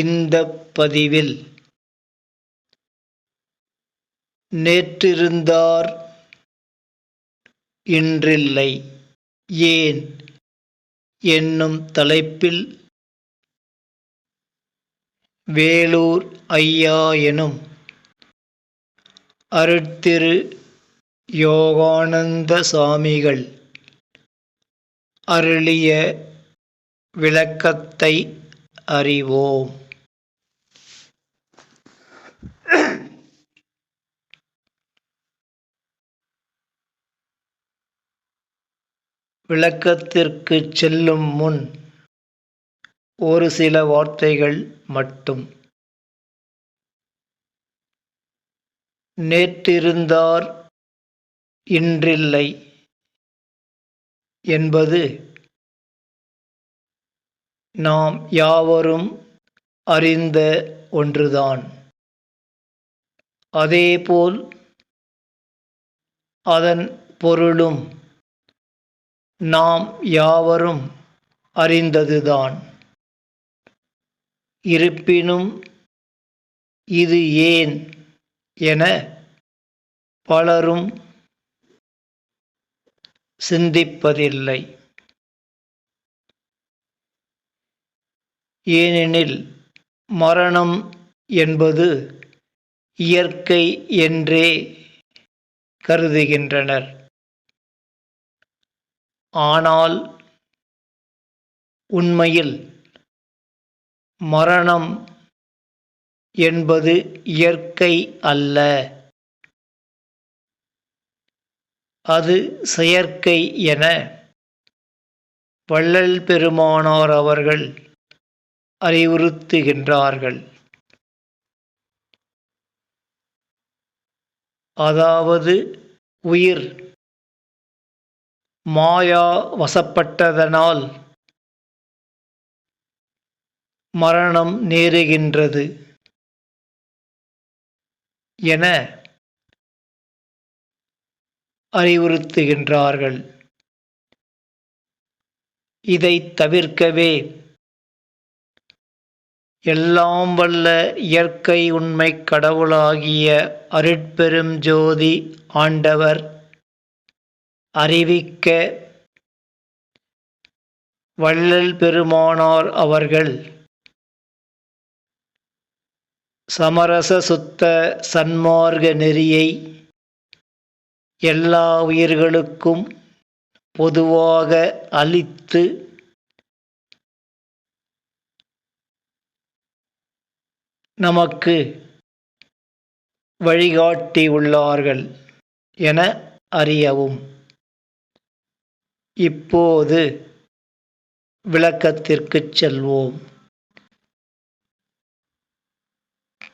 இந்த பதிவில் நேற்றிருந்தார் இன்றில்லை ஏன் என்னும் தலைப்பில் வேலூர் ஐயா எனும் அருட்திரு யோகானந்த சாமிகள் அருளிய விளக்கத்தை அறிவோம். விளக்கத்திற்கு செல்லும் முன் ஒரு சில வார்த்தைகள் மட்டும். நேற்றிருந்தார் இன்றில்லை என்பது நாம் யாவரும் அறிந்த ஒன்றுதான். அதேபோல் அதன் பொருளும் நாம் யாவரும் அறிந்ததுதான். இருப்பினும் இது ஏன் என பலரும் சிந்திப்பதில்லை. ஏனெனில் மரணம் என்பது இயற்கை என்றே கருதுகின்றனர். ஆனால் உண்மையில் மரணம் என்பது இயற்கை அல்ல. அது செயற்கை என வள்ளல் பெருமானார் அவர்கள் அறிவுறுத்துகின்றார்கள். அதாவது உயிர் மாயா வசப்பட்டதனால் மரணம் நேருகின்றது. என அறிவுறுத்துகின்றார்கள். இதை தவிர்க்கவே எல்லாம் வல்ல இயற்கை உண்மை கடவுளாகிய அருட்பெரும் ஜோதி ஆண்டவர் அறிவிக்க வள்ளல் பெருமானார் அவர்கள் சமரச சுத்த சன்மார்க்க நெறியை எல்லா உயிர்களுக்கும் பொதுவாக அளித்து நமக்கு வழிகாட்டியுள்ளார்கள் என அறியவும். இப்போது விளக்கத்திற்கு செல்வோம்.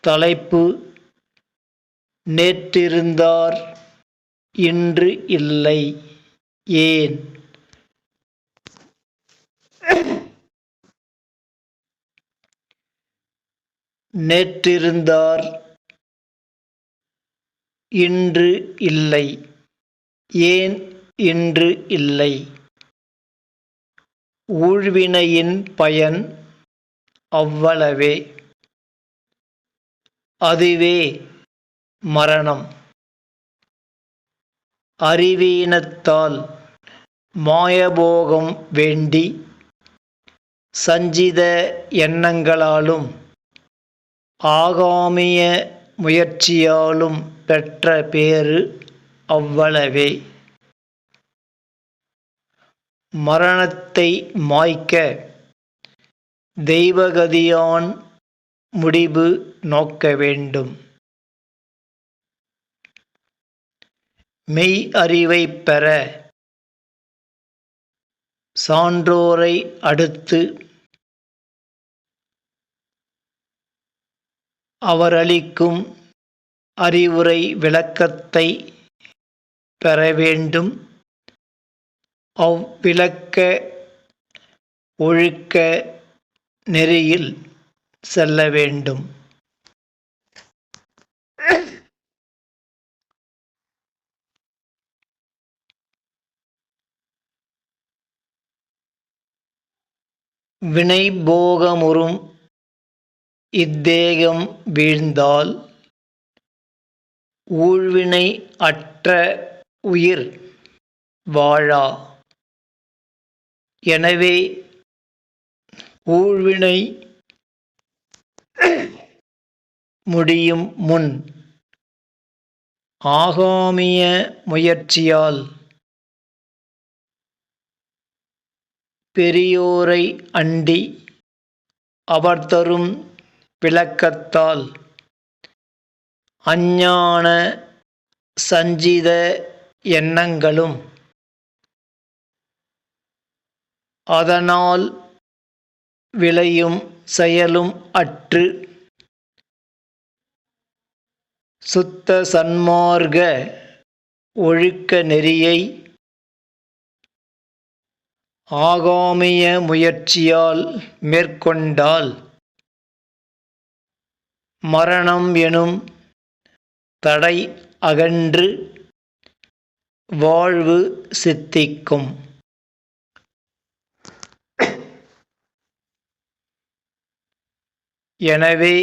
தலைப்பு நேற்றிருந்தார் இன்று இல்லை ஏன்? நேற்றிருந்தார் இன்று இல்லை ஏன் இன்று இல்லை. ஊழ்வினையின் பயன் அவ்வளவே. அதுவே மரணம். அறிவீனத்தால் மாயபோகம் வேண்டி சஞ்சித எண்ணங்களாலும் ஆகாமிய முயற்சியாலும் பெற்ற பேறு அவ்வளவே. மரணத்தை மாய்க்க தெய்வகதியான் முடிவு நோக்க வேண்டும். மெய் அறிவை பெற சான்றோரை அடுத்து அவரளிக்கும் அறிவுரை விளக்கத்தை பெற வேண்டும். அவ்விளக்க ஒழுக்க நெறியில் செல்ல வேண்டும். வினைபோகமுறும் இத்தேகம் வீழ்ந்தால் ஊழ்வினை அற்ற உயிர் வாழா. எனவே ஊழ்வினை முடியும் முன் ஆகாமிய முயற்சியால் பெரியோரை அண்டி அவர் தரும் விளக்கத்தால் அஞ்ஞான சஞ்சித எண்ணங்களும் அதனால் விளையும் செயலும் அற்று சுத்த சன்மார்க ஒழுக்க நெறியை ஆகாமிய முயற்சியால் மேற்கொண்டால் மரணம் எனும் தடை அகன்று வாழ்வு சித்திக்கும். எனவே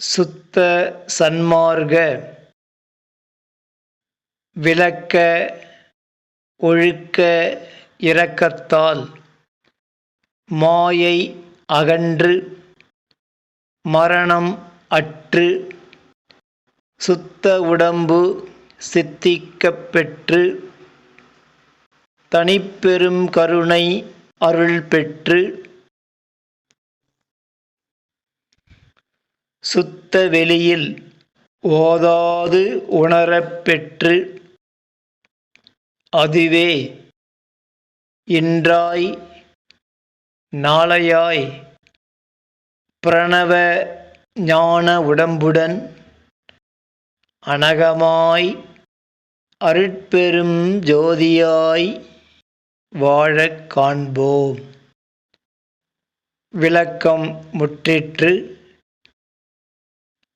சுத்த சன்மார்க்க விளக்க ஒழுக்க இரக்கத்தால் மாயை அகன்று மரணம் அற்று சுத்த உடம்பு சித்திக்கப் பெற்று தனிப்பெரும் கருணை அருள் பெற்று சுத்த வெளியில் ஓதாது உணரப்பெற்று அதுவே இன்றாய் நாளையாய் பிரணவ ஞான உடம்புடன் அனகமாய் அருட்பெரும் ஜோதியாய் வாழக் காண்போம். விளக்கம் முற்றிற்று.